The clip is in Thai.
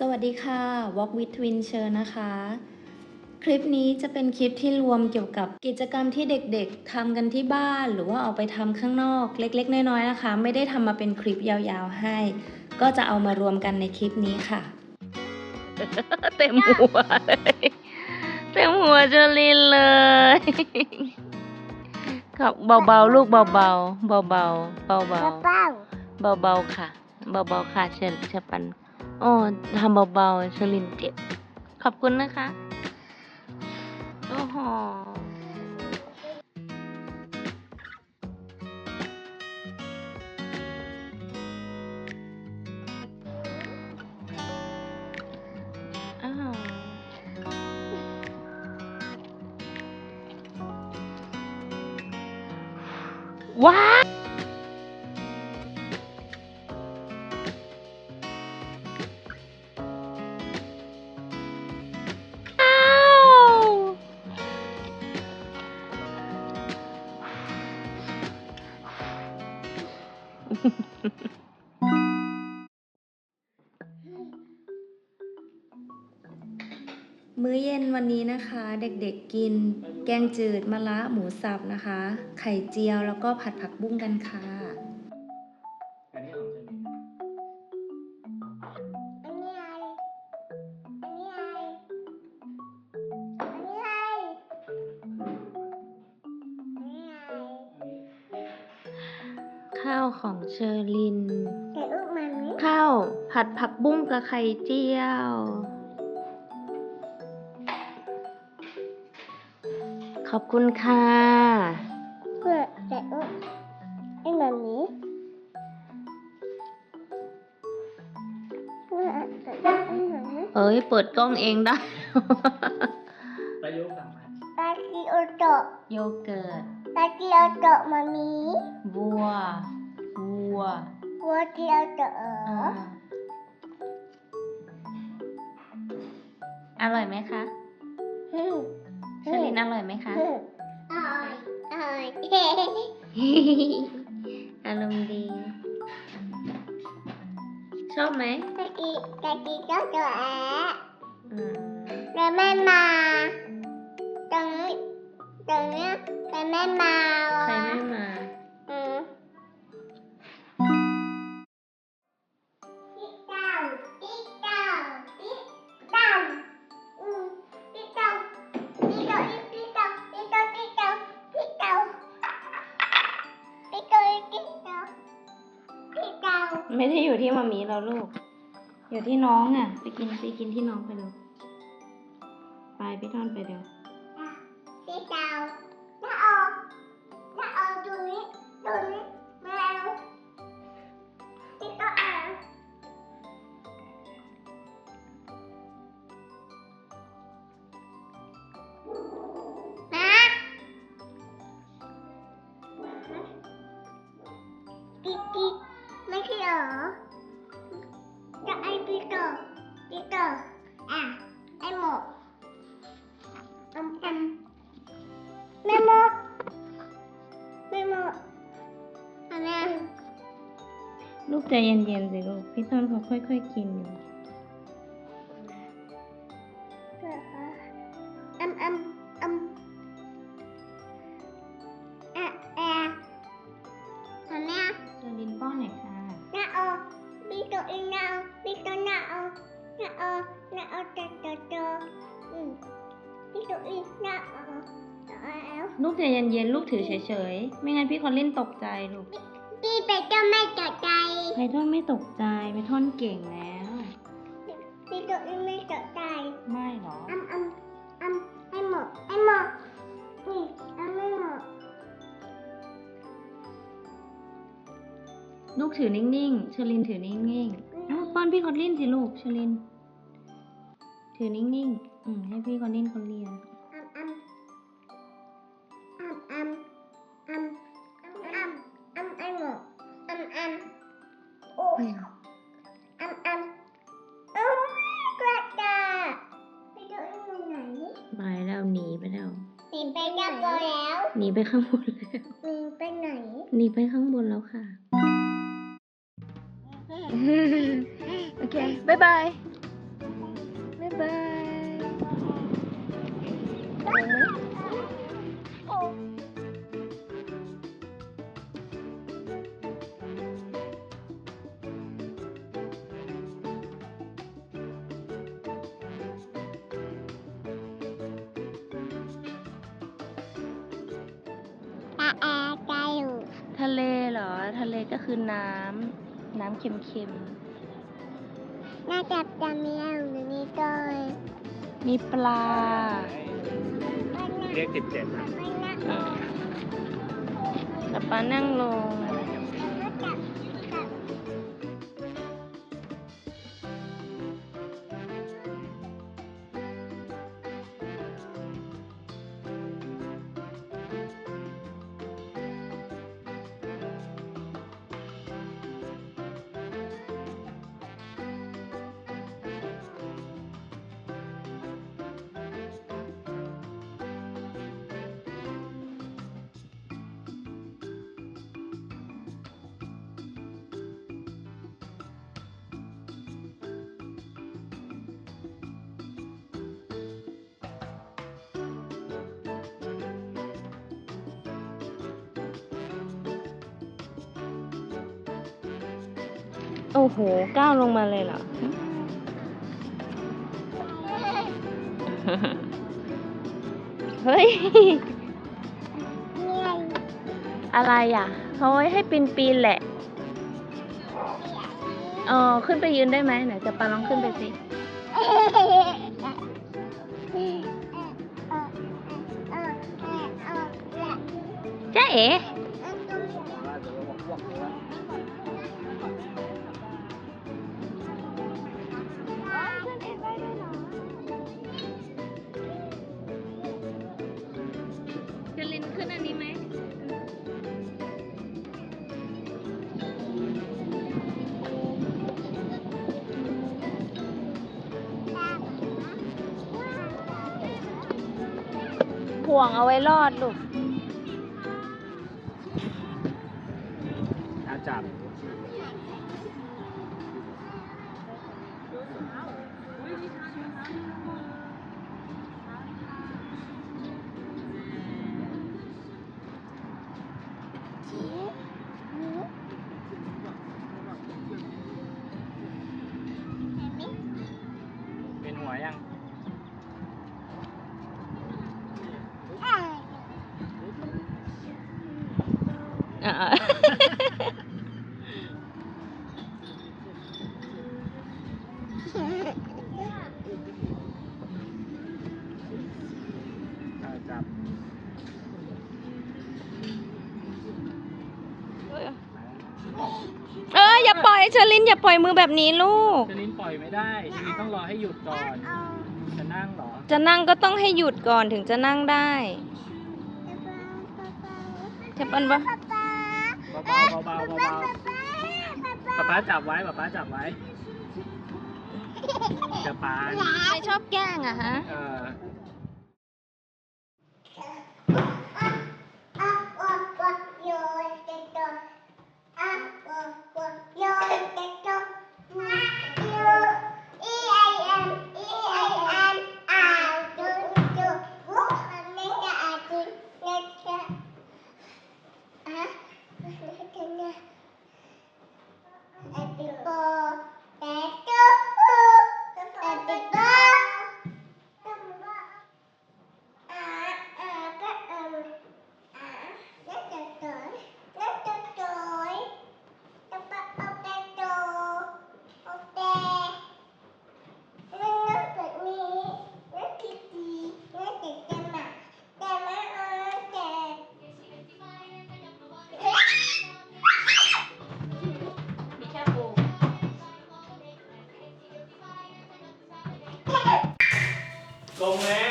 สวัสดีค่ะ Walk with Twin เชิญนะคะ คลิปนี้จะเป็นคลิปที่รวมเกี่ยวกับกิจกรรมที่เด็กๆทำกันที่บ้าน หรือว่าเอาไปทำข้างนอกเล็กๆ น้อยๆนะคะ ไม่ได้ทำมาเป็นคลิปยาวๆให้ ก็จะเอามารวมกันในคลิปนี้ค่ะ เต็มหัวเลยเต็มหัวเจอลินเลยครับเบาๆลูกเบาๆเบาๆเบาๆเบาป้าๆเบาๆค่ะ เบาๆค่ะเชลเชปัน โอ้ทำเบาๆชลินเจ็บ ขอบคุณนะคะ โอ้โหอ้าวว้า มื้อเย็นวันนี้นะคะ เด็กๆกิน แกงจืดมะระหมูสับนะคะ ไข่เจียวแล้วก็ผัดผักบุ้งกันค่ะ เชอรินแต่ลูกมันนี้ข้าวผัดผักบุ้งกับไข่เจียว ขอบคุณค่ะ เพื่อแต่ลูกไอ้แบบนี้เพื่อแต่ลูกไอ้แบบนี้เอ้ย เปิดกล้องเองได้ ประยุกต์สั่งมาตากิโอโตะโยเกิร์ตตากิโอโตะมามีวัว วัว วัวกิโอโตะเออ่าออร่อยไหมคะอืมเชอรินอร่อยไหมคะอืมอร่อย อร่อยอารมณ์ดี ชอบไหมตะกี้ตะกี้เจ้าตัวแอะอืมแต่แม่มาตรงนี้ตรงนี้แต่แม่มาใครไม่มา ไม่ได้อยู่ที่มามีแล้วลูก อยู่ที่น้องอะ ไปกินไปกินที่น้องไปเร็วไปพี่ทอนไปเร็วพี่เต้าน้าเอาน้าเอาตรงนี้ตรงนี้แมวพี่เต้าเอานะปิ๊กปิ๊กไม่ใช่ เหรอจะไอปีเตอร์ปีเตอร์อะไอหมกอมกันแม่หมกแม่หมกอันนี้ลูกใจเย็นๆสิลูกพี่ต้นเขาค่อยๆกินอยู่ น้าเอาพี่ตัวน้าเอาน้าเอาน้าเอาตัวตัวตัวอืมพี่ตัวเองน้าเอาเอาเอาลูกใจเย็นๆลูกถือเฉยๆ ไม่งั้นพี่คอนเล่นตกใจลูก พี่ไปเจ้าแม่จัดใจไพทอนไม่ตกใจไพทอนเก่งแล้ว พี่ตัวเองไม่จัดใจ ไม่หรออัมอัมอัมให้หมดให้หมดนี่อัมไม่หมดลูกถือนิ่งๆ เชอรินถือนิ่งๆอ้าว ป้อนพี่คอนลินสิลูกเชอริน ถือนิ่งๆ อืมให้พี่คอนลินเขาเลียอัมอัมอัมอัมอัมอัมอัมให้หมอัมอัมโอ้อัมอัมโอ้กระดาไปดูอ้ตรงไหนไปแล้วหนีไปแล้วหนีไปกับเราแล้วหนีไปข้างบนแล้วหนีไปไหนหนีไปข้างบนแล้วค่ะ โอเคบ๊ายบายบายทะเลเหรอ ทะเลก็คือน้ำ น้ำเค็ม น่าจะจะมีอะไรอยู่นี่ด้วยๆมีปลา เรียกสิบเจ็ดนะไม่น่าอืมแล้วป้านั่งลง โอ้โห ก้าวลงมาเลยเหรอ เฮ้ยเนี่ยอะไรอะ เขาไว้ให้ปีนปีนๆแหละเออขึ้นไปยืนได้ไหมไหนจะปาลองขึ้นไปสิเออเออเออเออเออเออจ้าเอ๋ ห่วงเอาไว้รอดลูกอาจับ อ่าอาจับเอออย่าปล่อยเชอรินอย่าปล่อยมือแบบนี้ลูก เชลินปล่อยไม่ได้เชลินต้องรอให้หยุดก่อน จะนั่งเหรอ จะนั่งก็ต้องให้หยุดก่อนถึงจะนั่งได้เทปอันปะ เบาๆเบาๆเบาๆป๊าป๊าจับไว้ป๊าป๊าจับไว้จะปาใครชอบแกล้งอะฮะ เออ กงแม่